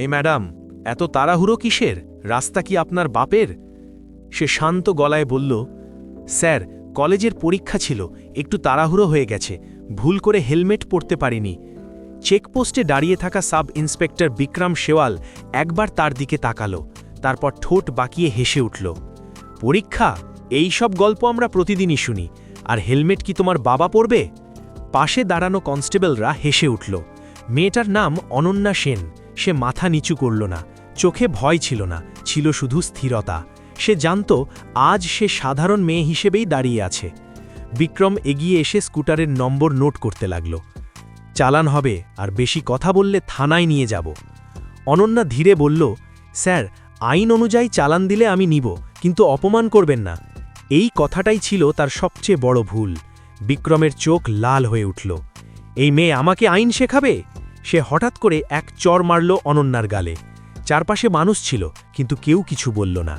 এই ম্যাডাম, এত তাড়াহুড়ো কিসের? রাস্তা কি আপনার বাপের? সে শান্ত গলায় বলল, স্যার, কলেজের পরীক্ষা ছিল, একটু তাড়াহুড়ো হয়ে গেছে, ভুল করে হেলমেট পরতে পারিনি। চেকপোস্টে দাঁড়িয়ে থাকা সাব ইন্সপেক্টর বিক্রম শেওয়াল একবার তার দিকে তাকালো, তারপর ঠোঁট বাঁকিয়ে হেসে উঠল, পরীক্ষা? এই সব গল্প আমরা প্রতিদিনই শুনি, আর হেলমেট কি তোমার বাবা পরবে? পাশে দাঁড়ানো কনস্টেবলরা হেসে উঠল, মেয়েটার নাম অনন্যা সেন। সে মাথা নিচু করল না, চোখে ভয় ছিল না, ছিল শুধু স্থিরতা। সে জানত, আজ সে সাধারণ মেয়ে হিসেবেই দাঁড়িয়ে আছে। বিক্রম এগিয়ে এসে স্কুটারের নম্বর নোট করতে লাগল। চালান হবে, আর বেশি কথা বললে থানায় নিয়ে যাব। অনন্যা ধীরে বলল, স্যার, আইন অনুযায়ী চালান দিলে আমি নিব, কিন্তু অপমান করবেন না। এই কথাটাই ছিল তার সবচেয়ে বড় ভুল। বিক্রমের চোখ লাল হয়ে উঠল। এই মেয়ে আমাকে আইন শেখাবে? সে হঠাৎ করে এক চর মারল অনন্যার গালে। চারপাশে মানুষ ছিল, কিন্তু কেউ কিছু বলল না।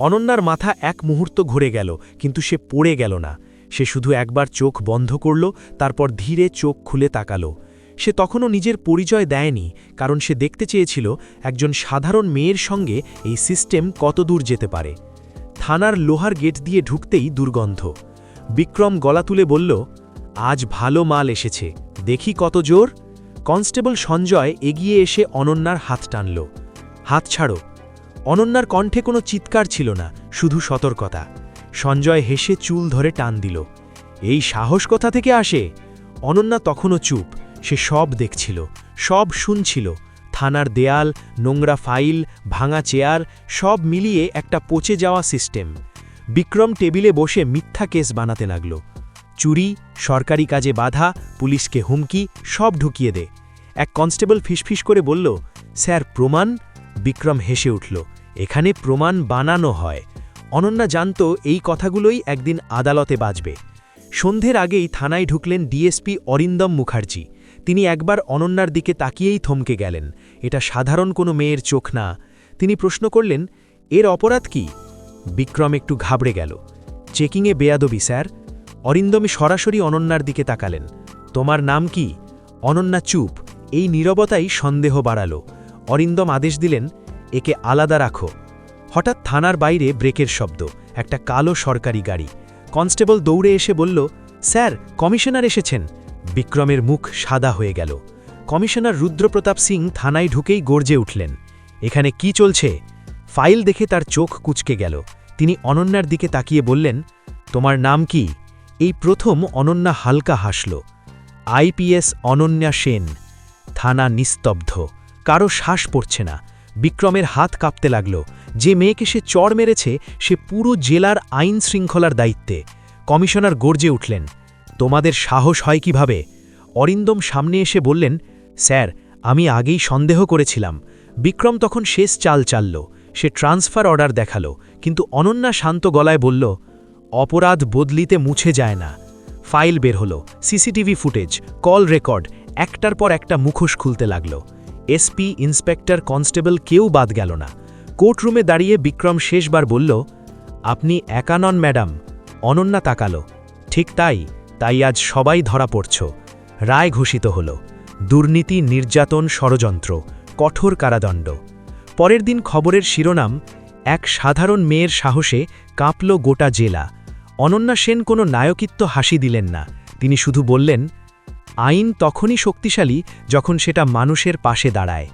অনন্যার মাথা এক মুহূর্ত ঘুরে গেল, কিন্তু সে পড়ে গেল না। সে শুধু একবার চোখ বন্ধ করল, তারপর ধীরে চোখ খুলে তাকালো। সে তখনও নিজের পরিচয় দেয়নি, কারণ সে দেখতে চেয়েছিল একজন সাধারণ মেয়ের সঙ্গে এই সিস্টেম কত দূর যেতে পারে। থানার লোহার গেট দিয়ে ঢুকতেই দুর্গন্ধ। বিক্রম গলা তুলে বলল, আজ ভালো মাল এসেছে, দেখি কত জোর। কনস্টেবল সঞ্জয় এগিয়ে এসে অনন্যার হাত টানল। হাত ছাড়ো। অনন্যার কণ্ঠে কোনো চিৎকার ছিল না, শুধু সতর্কতা। সঞ্জয় হেসে চুল ধরে টান দিল। এই সাহস কোথা থেকে আসে? অনন্যা তখনও চুপ। সে সব দেখছিল, সব শুনছিল। থানার দেয়াল, নোংরা ফাইল, ভাঙা চেয়ার, সব মিলিয়ে একটা পচে যাওয়া সিস্টেম। বিক্রম টেবিলে বসে মিথ্যা কেস বানাতে লাগল। চুরি, সরকারি কাজে বাধা, পুলিশকে হুমকি, সব ঢুকিয়ে দে। এক কনস্টেবল ফিসফিস করে বলল, স্যার, প্রমাণ? বিক্রম হেসে উঠল, এখানে প্রমাণ বানানো হয়। অনন্যা জানত এই কথাগুলোই একদিন আদালতে বাজবে। সন্ধ্যের আগেই থানায় ঢুকলেন ডিএসপি অরিন্দম মুখার্জি। তিনি একবার অনন্যার দিকে তাকিয়েই থমকে গেলেন। এটা সাধারণ কোনো মেয়ের চোখ না। তিনি প্রশ্ন করলেন, এর অপরাধ কি? বিক্রম একটু ঘাবড়ে গেল, চেকিংয়ে বেয়াদবি, স্যার। অরিন্দমী সরাসরি অনন্যার দিকে তাকালেন। তোমার নাম কি? অনন্যা চুপ। এই নীরবতাই সন্দেহ বাড়াল। অরিন্দম আদেশ দিলেন, একে আলাদা রাখো। হঠাৎ থানার বাইরে ব্রেকের শব্দ, একটা কালো সরকারি গাড়ি। কনস্টেবল দৌড়ে এসে বলল, স্যার, কমিশনার এসেছেন। বিক্রমের মুখ সাদা হয়ে গেল। কমিশনার রুদ্রপ্রতাপ সিং থানায় ঢুকেই গর্জে উঠলেন, এখানে কি চলছে? ফাইল দেখে তার চোখ কুচকে গেল। তিনি অনন্যার দিকে তাকিয়ে বললেন, তোমার নাম কি? এই প্রথম অনন্যা হালকা হাসল। আইপিএস অনন্যা সেন। থানা নিস্তব্ধ। কারও শ্বাস পড়ছে না। বিক্রমের হাত কাঁপতে লাগল। যে মেয়েকে সে চড় মেরেছে, সে পুরো জেলার আইন শৃঙ্খলার দায়িত্বে। কমিশনার গর্জে উঠলেন। তোমাদের সাহস হয় কীভাবে? অরিন্দম সামনে এসে বললেন, স্যার, আমি আগেই সন্দেহ করেছিলাম। বিক্রম তখন শেষ চাল চালল। সে ট্রান্সফার অর্ডার দেখাল। কিন্তু অনন্যা শান্ত গলায় বলল অপরাধ বদলিতে মুছে যায় না। ফাইল বের হলো, সিসিটিভি ফুটেজ, কল রেকর্ড, একটার পর একটা মুখোশ খুলতে লাগল। এসপি, ইন্সপেক্টর, কনস্টেবল কেউ বাদ গেল না। কোর্টরুমে দাঁড়িয়ে বিক্রম শেষবার বলল, আপনি একা নন, ম্যাডাম। অনন্যা তাকালো। ঠিক তাই তাই আজ সবাই ধরা পড়ছ। রায় ঘোষিত হল, দুর্নীতি, নির্যাতন, ষড়যন্ত্র, কঠোর কারাদণ্ড। পরের দিন খবরের শিরোনাম, এক সাধারণ মেয়ের সাহসে কাঁপল গোটা জেলা। অনন্যা সেন কোনো নায়কিত্ব হাসি দিলেন না। তিনি শুধু বললেন, আইন তখনই শক্তিশালী যখন সেটা মানুষের পাশে দাঁড়ায়।